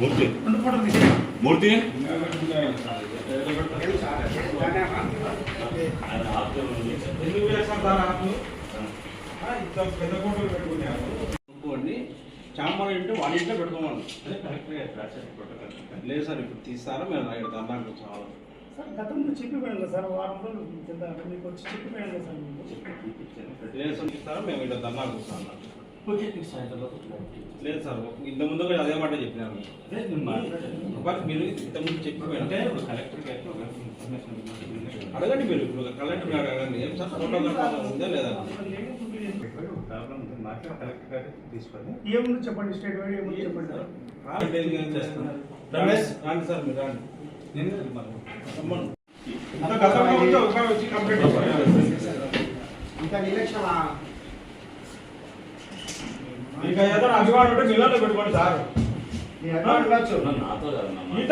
మూర్తి. మూర్తి? Chamber ఇంటే వాళ్ళ ఇంట్లో పెట్టుకోమని. లేదు సార్ ఇప్పుడు తీస్తారా? మేము ఇక్కడ ధర్నాకు చాలా సార్ గతంలో చెప్పిపోయాను సార్ వారం రోజులు మీకు వచ్చి చెప్పిపోయాను సార్. లేదు సార్ తీస్తారా? మేము ఇక్కడ ధర్నాకు వస్తాం లేదు సార్ ఇంత ముందు కూడా అదే మాట చెప్పినాను. బట్ మీరు ఇంత ముందు చెప్పిపోయినా అడగండి మీరు ఇప్పుడు కలెక్టర్ గారు అడగండి. ఏం సార్ ఉందా లేదా? ఏముంది చెప్పండి స్టేట్ వైడ్ ఏముంది చెప్పండి? రమేష్. రాండి సార్ మీరు రాండి. ఇంకా గతంలో ఉంటే ఒకసారి వచ్చి కంప్లీట్ ఇంకా నిరీక్షణ ఇంకా ఏదైనా అభిమానులు ఉంటే మిల్లర్లో పెట్టుకోండి సార్.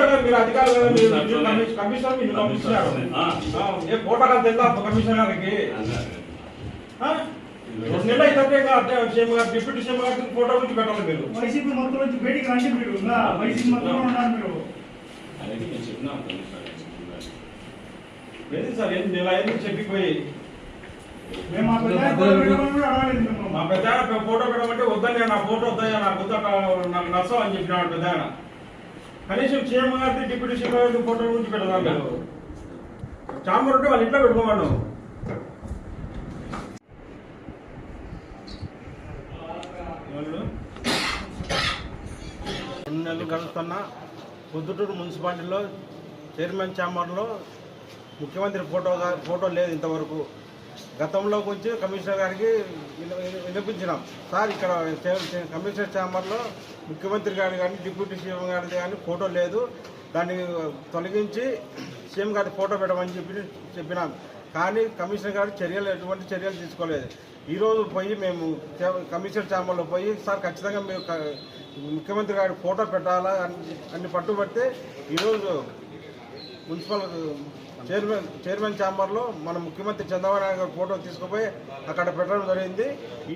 గారు మీరు అధికారులు కమిషనర్ మీరు పంపించారు ఆ. ఏ ఫోటోకాలు తెలుసా కమిషనర్ గారికి? ఆ? రెండు నెలలు అయితే ఇంకా అట్టే సీఎం గారు డిప్యూటీ సీఎం ఫోటో గురించి పెట్టాలి మీరు. వైసీపీ మొత్తం నుంచి బయటికి రండి మీరు వైసీపీ మొత్తం. ఉన్నారు మీరు. ఏంది సార్ ఏంది నెల చెప్పిపోయి? మా పెద్ద ఫోటో పెట్టమంటే వద్దనే నా ఫోటో వద్దయ్యా నాకు వద్ద నాకు నష్టం అని చెప్పినాడు పెద్ద ఆయన కనీసం సీఎం గారి డిప్యూటీ సీఎం గారి ఫోటో గురించి పెడదాం మీరు చాంబర్ ఉంటే వాళ్ళ ఇంట్లో పెట్టుకోమను? రెండు నెలలు గడుస్తున్న పొద్దుటూరు మున్సిపాలిటీలో చైర్మన్ ఛాంబర్లో ముఖ్యమంత్రి ఫోటో ఫోటో లేదు ఇంతవరకు. గతంలో కొంచెం కమిషనర్ గారికి వినిపించినాం. సార్ ఇక్కడ కమిషనర్ ఛాంబర్లో ముఖ్యమంత్రి గారి కానీ డిప్యూటీ సీఎం గారిది కానీ ఫోటో లేదు. దాన్ని తొలగించి సీఎం గారి ఫోటో పెట్టమని చెప్పి చెప్పినాం. కానీ కమిషనర్ గారు చర్యలు ఎటువంటి చర్యలు తీసుకోలేదు. ఈరోజు పోయి మేము కమిషనర్ ఛాంబర్లో పోయి సార్ ఖచ్చితంగా మేము ముఖ్యమంత్రి గారి ఫోటో పెట్టాలా? అని అన్ని పట్టుబడితే ఈరోజు మున్సిపల్ చైర్మన్ చైర్మన్ ఛాంబర్లో మన ముఖ్యమంత్రి చంద్రబాబు నాయుడు ఫోటో తీసుకుపోయి అక్కడ పెట్టడం జరిగింది. ఈ